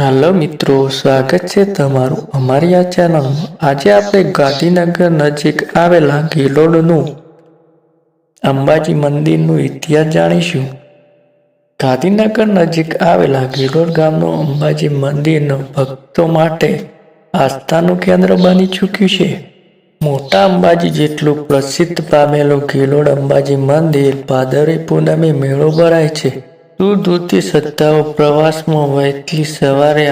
હાલો મિત્રો, સ્વાગત છે તમારું અમારી આ ચેનલમાં. આજે આપણે ગાંધીનગર નજીક આવેલા ગિલોડનું અંબાજી મંદિરનું ઇતિહાસ જાણીશું. ગાંધીનગર નજીક આવેલા ગિલોડ ગામનું અંબાજી મંદિરનો ભક્તો માટે આસ્થાનું કેન્દ્ર બની ચૂક્યું છે. મોટા અંબાજી જેટલું પ્રસિદ્ધ પામેલું ગિલોડ અંબાજી મંદિર ભાદરવી પૂનમે મેળો ભરાય છે. દૂર દૂરથી શ્રદ્ધાઓ પ્રવાસમાં વહેલી સવારે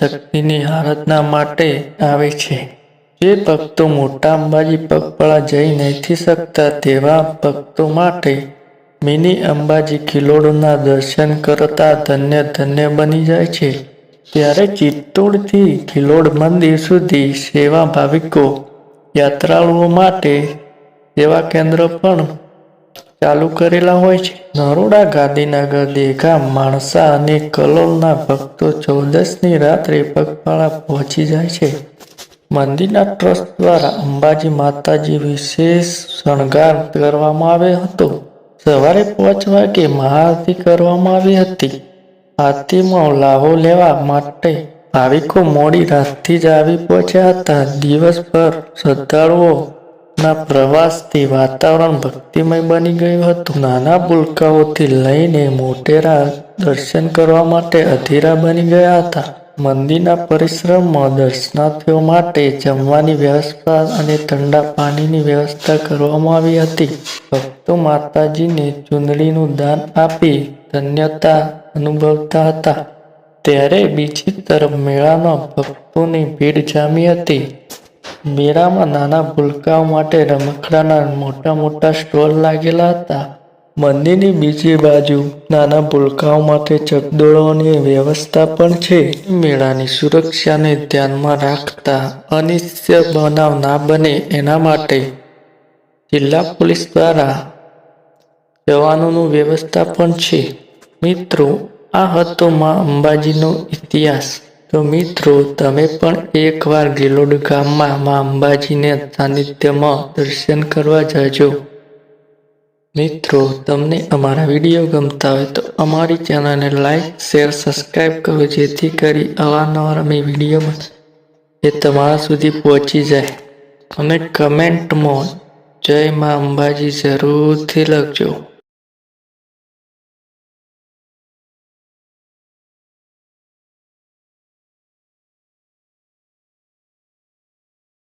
શક્તિની આરાધના માટે આવે છે. જે ભક્તો મોટા અંબાજી પગપાળા જઈ નથી શકતા તેવા ભક્તો માટે મિની અંબાજી કિલોડના દર્શન કરતા ધન્ય ધન્ય બની જાય છે. ત્યારે ચિત્તોડથી કિલોડ મંદિર સુધી સેવા ભાવિકો યાત્રાળુઓ માટે સેવા કેન્દ્ર પણ ચાલુ કરેલા હોય છે. નરોડા ગાંધીનગર દેઘા, માણસા અને કલોલના ભક્તો ચૌદસની રાત્રે પગપાળા પહોંચી જાય છે. મંદિરના ટ્રસ્ટ દ્વારા અંબાજી માતાજી વિશેષ શણગાર કરવામાં આવ્યો હતો. સવારે પાંચ વાગે મહાઆરતી કરવામાં આવી હતી. આરતીમાં લાહો લેવા માટે ભાવિકો મોડી રાતથી જ આવી પહોંચ્યા હતા. દિવસભર શ્રદ્ધાળુઓ ના પ્રવાસથી વાતાવરણ ભક્તિમય બની ગયું હતું. નાના પુલકાઓથી લઈને મોટેરા દર્શન કરવા માટે અધીરા બની ગયા હતા. મંદિરના પરિશ્રમમાં દર્શનાર્થીઓ માટે જમવાની વ્યવસ્થા અને ઠંડા પાણીની વ્યવસ્થા કરવામાં આવી હતી. ભક્તો માતાજીને ચૂંદડીનું દાન આપી ધન્યતા અનુભવતા હતા. ત્યારે બીજી તરફ મેળામાં ભક્તોની ભીડ જામી હતી. મેળામાં નાના ભૂલકાઓ માટે રમકડાના મોટા મોટા સ્ટોલ લાગેલા હતા. મંદિરની બીજી બાજુ નાના ભૂલકાઓ માટે ચકડોળોની વ્યવસ્થા પણ છે. મેળાની સુરક્ષાને ધ્યાનમાં રાખતા અનિશ્ચય બનાવ ના બને એના માટે જિલ્લા પોલીસ દ્વારા જવાનોનું વ્યવસ્થા પણ છે. મિત્રો, આ હતો માં અંબાજીનો ઇતિહાસ. તો મિત્રો, તમે પણ એકવાર ગિલોડ ગામમાં મા અંબાજીને સાનિધ્યમાં દર્શન કરવા જજો. મિત્રો, તમને અમારા વીડિયો ગમતા હોય તો અમારી ચેનલને લાઈક, શેર સબસ્ક્રાઈબ કરો, જેથી કરી અવારનવાર અમે વીડિયો એ તમારા સુધી પહોંચી જાય. અને કમેન્ટમાં જય મા અંબાજી જરૂરથી લખજો.